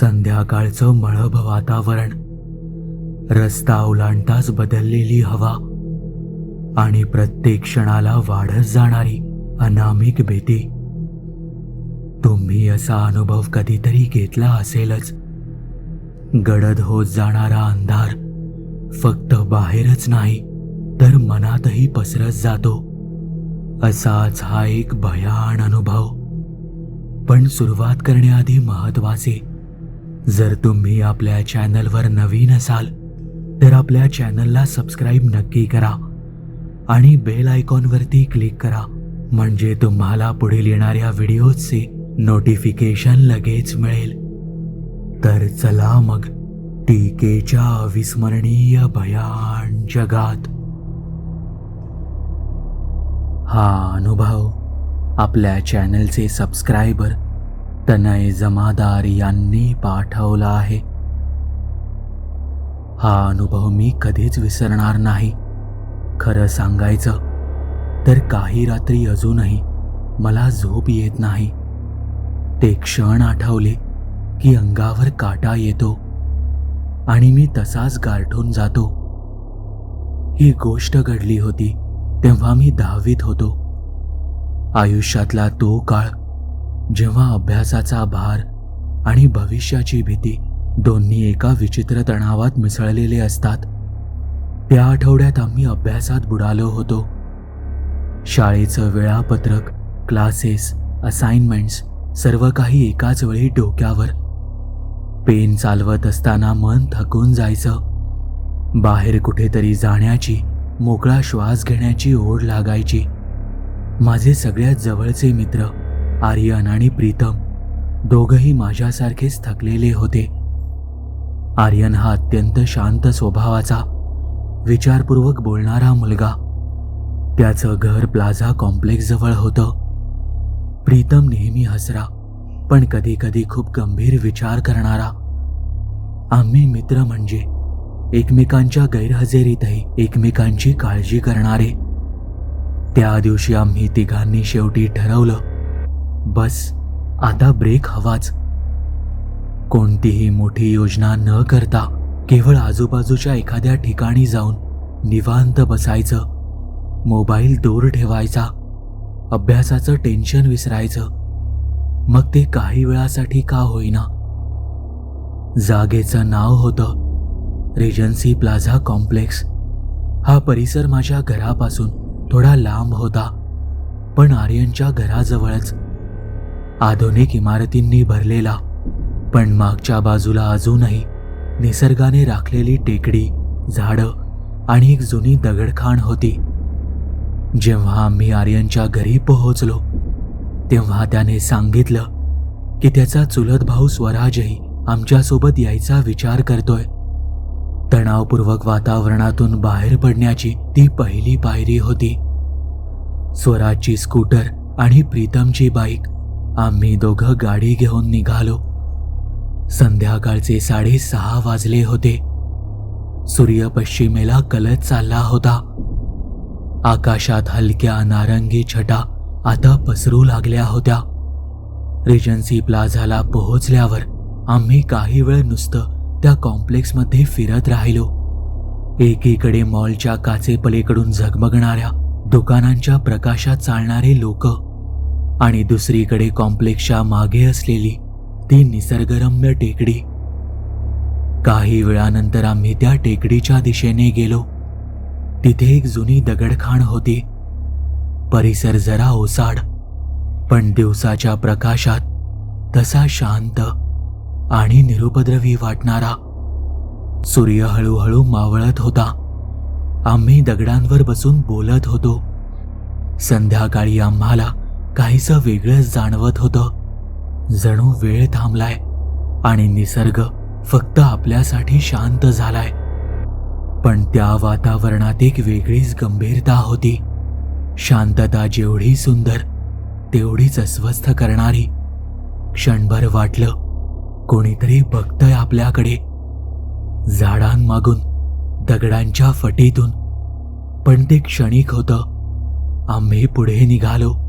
संध्याकाळचं मळभ वातावरण. रस्ता ओलांडताच बदललेली हवा. आणि प्रत्येक क्षणाला वाढत जाणारी अनामिक भीती. तुम्ही असा अनुभव कधीतरी घेतला असेलच. गडद होत जाणारा अंधार फक्त बाहेरच नाही तर मनातही पसरत जातो. असाच हा एक भयान अनुभव. पण सुरुवात करण्याआधी महत्त्वाचे जर तुम्ही आपल्या चॅनलवर नवीन असाल तर आपल्या चॅनलला सबस्क्राईब नक्की करा आणि बेल आयकॉनवरती क्लिक करा. म्हणजे तुम्हाला पुढील येणाऱ्या व्हिडिओजचे नोटिफिकेशन लगेच मिळेल. तर चला मग टीकेच्या अविस्मरणीय भयान जगात. हा अनुभव आपल्या चॅनलचे सबस्क्रायबर तनय जमादार यांनी पाठवला आहे. हा अनुभव मी कधीच विसरणार नाही. खरं सांगायचं तर काही रात्री अजूनही मला झोप येत नाही. ते क्षण आठवले की अंगावर काटा येतो आणि मी तसाच गारठून जातो. ही गोष्ट घडली होती तेव्हा मी दहावीत होतो. आयुष्यातला तो काळ जेव्हा अभ्यासाचा भार आणि भविष्याची भीती दोन्ही एका विचित्र तणावात मिसळलेले असतात त्या आठवड्यात आम्ही अभ्यासात बुडालो होतो. शाळेचं वेळापत्रक क्लासेस असाइनमेंट्स सर्व काही एकाच वेळी डोक्यावर. पेन चालवत असताना मन थकून जायचं. बाहेर कुठेतरी जाण्याची मोकळा श्वास घेण्याची ओढ लागायची. माझे सगळ्यात जवळचे मित्र आर्यन आणि प्रीतम दोघंही माझ्यासारखेच थकलेले होते. आर्यन हा अत्यंत शांत स्वभावाचा विचारपूर्वक बोलणारा मुलगा. त्याचं घर प्लाझा कॉम्प्लेक्सजवळ होतं. प्रीतम नेहमी हसरा पण कधी कधी खूप गंभीर विचार करणारा. आम्ही मित्र म्हणजे एकमेकांच्या गैरहजेरीतही एकमेकांची काळजी करणारे. त्या दिवशी आम्ही तिघांनी शेवटी ठरवलं बस आता ब्रेक हवाच. कोणतीही मोठी योजना न करता केवळ आजूबाजूच्या एखाद्या ठिकाणी जाऊन निवांत बसायचं मोबाईल दूर ठेवायचा अभ्यासाचं टेन्शन विसरायचं मग ते काही वेळासाठी का होईना. जागेचं नाव होतं रेजन्सी प्लाझा कॉम्प्लेक्स हा परिसर माझ्या घरापासून थोडा लांब होता पण आर्यनच्या घराजवळच. आधुनिक इमारतींनी भरलेला. पण मागच्या बाजूला अजूनही निसर्गाने राखलेली टेकडी झाडं आणि एक जुनी दगडखाण होती. जेव्हा आम्ही आर्यनच्या घरी पोहोचलो तेव्हा त्याने सांगितलं की त्याचा चुलत भाऊ स्वराजही आमच्यासोबत यायचा विचार करतोय. तणावपूर्वक वातावरणातून बाहेर पडण्याची ती पहिली पायरी होती. स्वराजची स्कूटर आणि प्रीतमची बाईक आम्ही दोघं गाडी घेऊन निघालो. संध्याकाळचे साडेसहा वाजले होते. सूर्य पश्चिमेला कलत चालला होता. आकाशात हलक्या नारंगी छटा आता पसरू लागल्या होत्या. रिजन्सी प्लाझाला पोहोचल्यावर आम्ही काही वेळ नुसतं त्या कॉम्प्लेक्समध्ये फिरत राहिलो. एकीकडे मॉलच्या काचेपलीकडून झगमगणाऱ्या दुकानांच्या प्रकाशात चालणारे लोक आणि दुसरीकडे कॉम्प्लेक्सच्या मागे असलेली ती निसर्गरम्य टेकडी. काही वेळानंतर आम्ही त्या टेकडीच्या दिशेने गेलो. तिथे एक जुनी दगडखाण होती. परिसर जरा ओसाड पण दिवसाच्या प्रकाशात तसा शांत आणि निरुपद्रवी वाटणारा. सूर्य हळूहळू मावळत होता. आम्ही दगडांवर बसून बोलत होतो. संध्याकाळी आम्हाला काहीसं वेगळंच जाणवत होतं. जणू वेळ थांबलाय आणि निसर्ग फक्त आपल्यासाठी शांत झालाय. पण त्या वातावरणात एक वेगळीच गंभीरता होती. शांतता जेवढी सुंदर तेवढीच अस्वस्थ करणारी. क्षणभर वाटलं कोणीतरी बघतंय आपल्याकडे. झाडांमागून दगडांच्या फटीतून. पण ते क्षणिक होतं. आम्ही पुढे निघालो.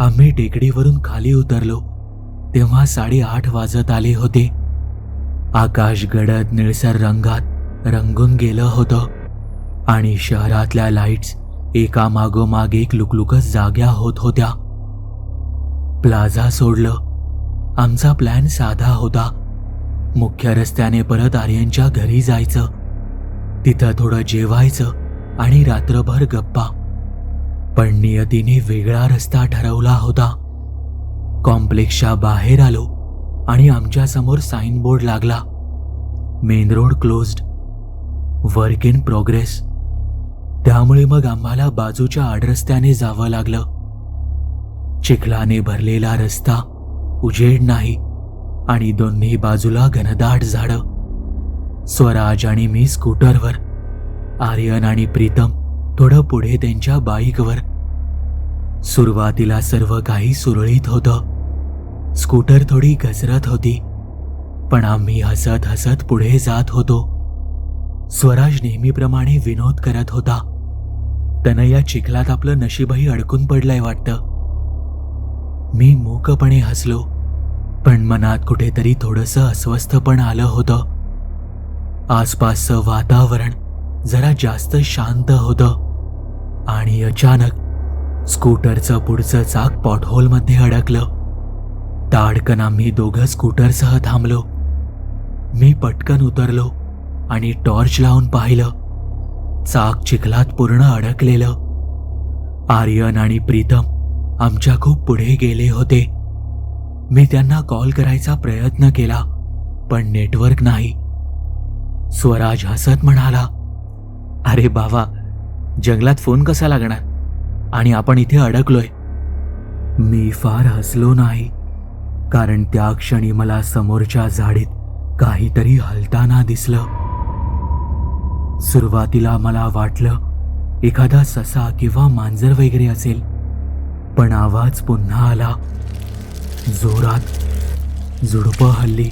आम्ही टेकडीवरून खाली उतरलो. तेव्हा साडेआठ वाजत आले होते. आकाश गडद निळसर रंगात रंगून गेलं होतं आणि शहरातल्या लाईट्स एका मागोमाग एक लुकलुकच जाग्या होत होत्या. प्लाझा सोडलं. आमचा प्लॅन साधा होता. मुख्य रस्त्याने परत आर्यनच्या घरी जायचं. तिथं थोडं जेवायचं आणि रात्रभर गप्पा. पण नियतीने वेगळा रस्ता ठरवला होता. कॉम्प्लेक्सच्या बाहेर आलो आणि आमच्यासमोर साईनबोर्ड लागला. Main road closed. Work in progress. त्यामुळे मग आम्हाला बाजूच्या आडरस्त्याने जावं लागलं. चिखलाने भरलेला रस्ता उजेड नाही आणि दोन्ही बाजूला घनदाट झाडं. स्वराज आणि मी स्कूटरवर. आर्यन आणि प्रीतम थोडं पुढे त्यांच्या बाईकवर. सुरुवातीला सर्व काही सुरळीत होतं. स्कूटर थोडी घसरत होती पण आम्ही हसत हसत पुढे जात होतो. स्वराज नेहमीप्रमाणे विनोद करत होता. त्यानं या चिखलात आपलं नशीबही अडकून पडलंय वाटतं. मी मूकपणे हसलो पण मनात कुठेतरी थोडंसं अस्वस्थ पण आलं होतं. आसपासचं वातावरण जरा जास्त शांत होतं आणि अचानक स्कूटरचं पुढचं चाक पॉटहोलमध्ये अडकलं. ताडकन आम्ही दोघं स्कूटरसह थांबलो. मी पटकन उतरलो आणि टॉर्च लावून पाहिलं. चाक चिखलात पूर्ण अडकलेलं. आर्यन आणि प्रीतम आमच्या खूप पुढे गेले होते. मी त्यांना कॉल करायचा प्रयत्न केला पण नेटवर्क नाही. स्वराज हसत म्हणाला अरे बाबा जंगलात फोन कसा लागणार? आणि आपण इथे अडकलोय. मी फार हसलो नाही कारण त्या क्षणी मला समोरच्या झाडीत काहीतरी हलताना दिसलं. सुरुवातीला मला वाटलं एखादा ससा किंवा मांजर वगैरे असेल पण आवाज पुन्हा आला. जोरात झुडपं हल्ली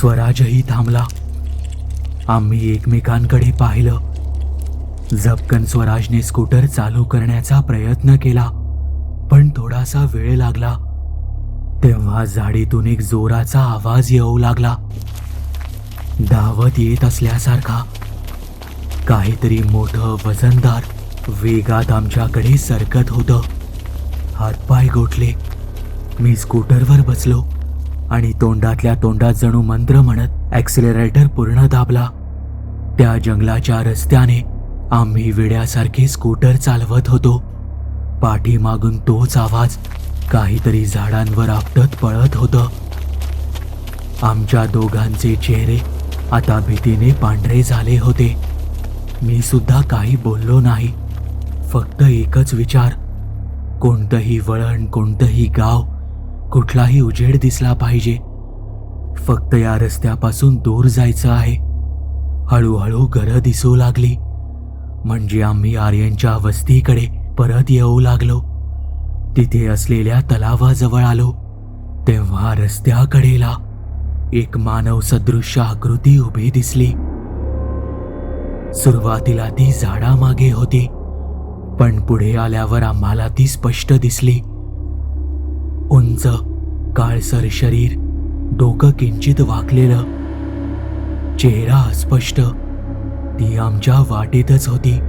स्वराजही थांबला. आम्ही एकमेकांकडे पाहिलं. झपकन स्वराजने स्कूटर चालू करण्याचा प्रयत्न केला पण थोडासा वेळ लागला. तेव्हा झाडीतून एक जोराचा आवाज येऊ लागला. धावत येत असल्यासारखा. काहीतरी मोठं वजनदार वेगात आमच्याकडे सरकत होतं. हातपाय गोठले. मी स्कूटरवर बसलो आणि तोंडातल्या तोंडात जणू मंत्र म्हणत ॲक्सिलरेटर पूर्ण दाबला. त्या जंगलाच्या रस्त्याने आम्ही वेड्यासारखे स्कूटर चालवत होतो. पाठीमागून तोच आवाज काहीतरी झाडांवर आपटत पळत होतं. आमच्या दोघांचे चेहरे आता भीतीने पांढरे झाले होते. मी सुद्धा काही बोललो नाही. फक्त एकच विचार. कोणतंही वळण कोणतंही गाव कुठलाही उजेड दिसला पाहिजे. फक्त या रस्त्यापासून दूर जायचं आहे. हळूहळू घरं दिसू लागली. म्हणजे आम्ही आर्यनच्या वस्तीकडे परत येऊ लागलो. तिथे असलेल्या तलावाजवळ आलो. तेव्हा रस्त्याकडेला एक मानव सदृश्य आकृती उभी दिसली. सुरुवातीला ती झाडामागे होती पण पुढे आल्यावर आम्हाला ती स्पष्ट दिसली. उंच काळसर शरीर डोकं किंचित वाकलेलं. चेहरा अस्पष्ट. ती आमच्या वाटेतच होती.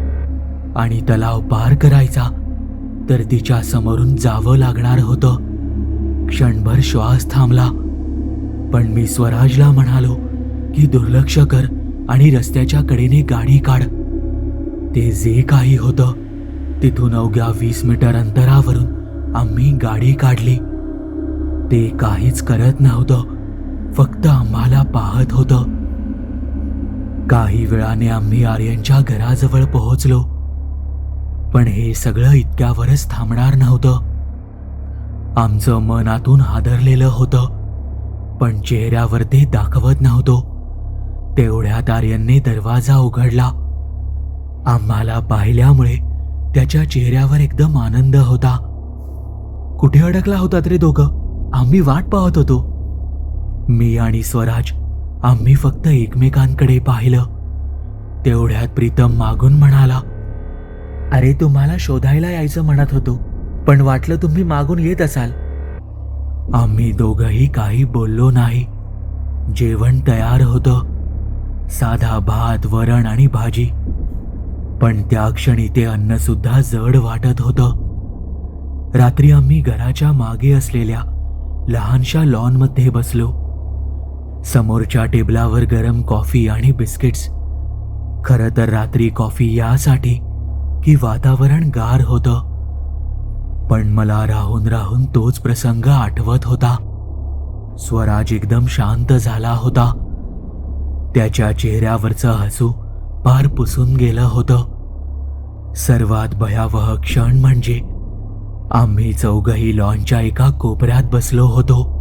आणि तलाव पार करायचा तर तिच्या समोरून जावं लागणार होतं. क्षणभर श्वास थांबला. पण मी स्वराजला म्हणालो की दुर्लक्ष कर आणि रस्त्याच्या कडेने गाडी काढ. ते जे काही होतं तिथून अवघ्या वीस मीटर अंतरावरून आम्ही गाडी काढली. ते काहीच करत नव्हतं फक्त आम्हाला पाहत होतं. काही वेळाने आम्ही आर्यनच्या घराजवळ पोहोचलो. पण हे सगळं इतक्यावरच थांबणार नव्हतं. आमचं मनातून हादरलेलं होतं पण चेहऱ्यावर ते दाखवत नव्हतो. तेवढ्यात आर्यनने दरवाजा उघडला. आम्हाला पाहिल्यामुळे त्याच्या चेहऱ्यावर एकदम आनंद होता. कुठे अडकला होता रे दोघं? आम्ही वाट पाहत होतो. मी आणि स्वराज आम्ही फक्त एकमेकांकडे पाहिलं. तेवढ्यात प्रीतम मागून म्हणाला अरे तुम्हाला शोधायला यायचं म्हणत होतो पण वाटलं तुम्ही मागून येत असाल. आम्ही दोघंही काही बोललो नाही. जेवण तयार होतं. साधा भात वरण आणि भाजी. पण त्या क्षणी ते अन्न सुद्धा जड वाटत होतं. रात्री आम्ही घराच्या मागे असलेल्या लहानशा लॉनमध्ये बसलो. समोरच्या टेबलावर गरम कॉफी आणि बिस्किट्स. खरं तर रात्री कॉफी यासाठी की वातावरण गार होतं. पण मला राहून राहून तोच प्रसंग आठवत होता. स्वराज एकदम शांत झाला होता. त्याच्या चेहऱ्यावरचं हसू पार पुसून गेलं होतं. सर्वात भयावह क्षण म्हणजे आम्ही चौघही लॉनच्या एका कोपऱ्यात बसलो होतो.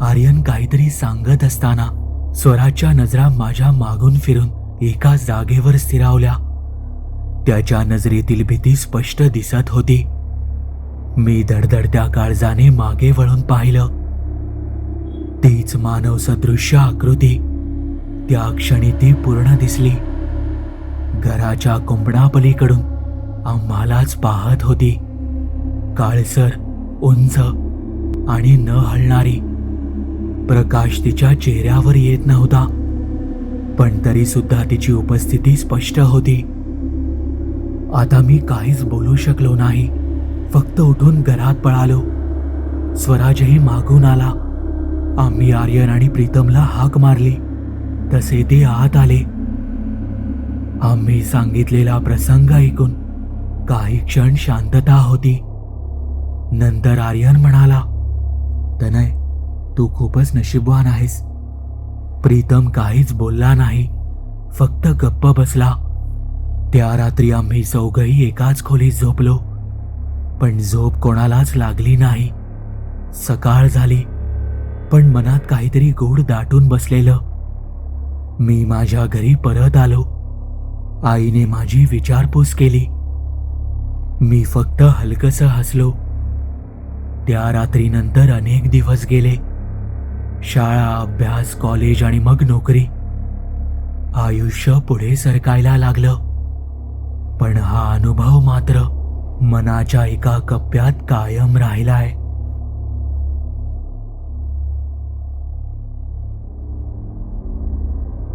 आर्यन काहीतरी सांगत असताना स्वराजच्या नजरा माझ्या मागून फिरून एका जागेवर स्थिरावल्या. त्याच्या नजरेतील भीती स्पष्ट दिसत होती. मी धडधडत्या काळजाने मागे वळून पाहिलं. तीच मानव सदृश्य आकृती. त्या क्षणी ती पूर्ण दिसली. घराच्या कुंबणापलीकडून आम्हालाच पाहत होती. काळसर उंच आणि न हलणारी प्रकाश तिच्या चेहऱ्यावर येत नव्हता. पण तरी सुद्धा तिची उपस्थिती स्पष्ट होती. आता मी काहीच बोलू शकलो नाही. फक्त उठून घरात पळालो. स्वराजही मागून आला. आम्ही आर्यन आणि प्रीतमला हाक मारली. तसे ते आत आले. आम्ही सांगितलेला प्रसंग ऐकून काही क्षण शांतता होती. नंतर आर्यन म्हणाला तनय तू खूपच नशीबवान आहेस. प्रीतम काहीच बोलला नाही. फक्त गप्प बसला. त्या रात्री आम्ही चौघही एकाच खोलीत झोपलो. पण झोप कोणालाच लागली नाही. सकाळ झाली. पण मनात काहीतरी गोड दाटून बसलेलं. मी माझ्या घरी परत आलो. आईने माझी विचारपूस केली. मी फक्त हलकसं हसलो. त्या रात्रीनंतर अनेक दिवस गेले. शाळा अभ्यास कॉलेज आणि मग नोकरी. आयुष्य पुढे सरकायला लागलं. पण हा अनुभव मात्र मनाच्या एका कप्प्यात कायम राहिलाय.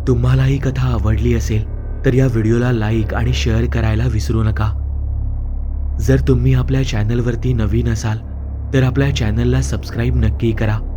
तुम्हाला ही कथा आवडली असेल तर या व्हिडिओला लाईक आणि शेअर करायला विसरू नका. जर तुम्ही आपल्या चॅनलवरती नवीन असाल तर आपल्या चॅनलला सबस्क्राईब नक्की करा.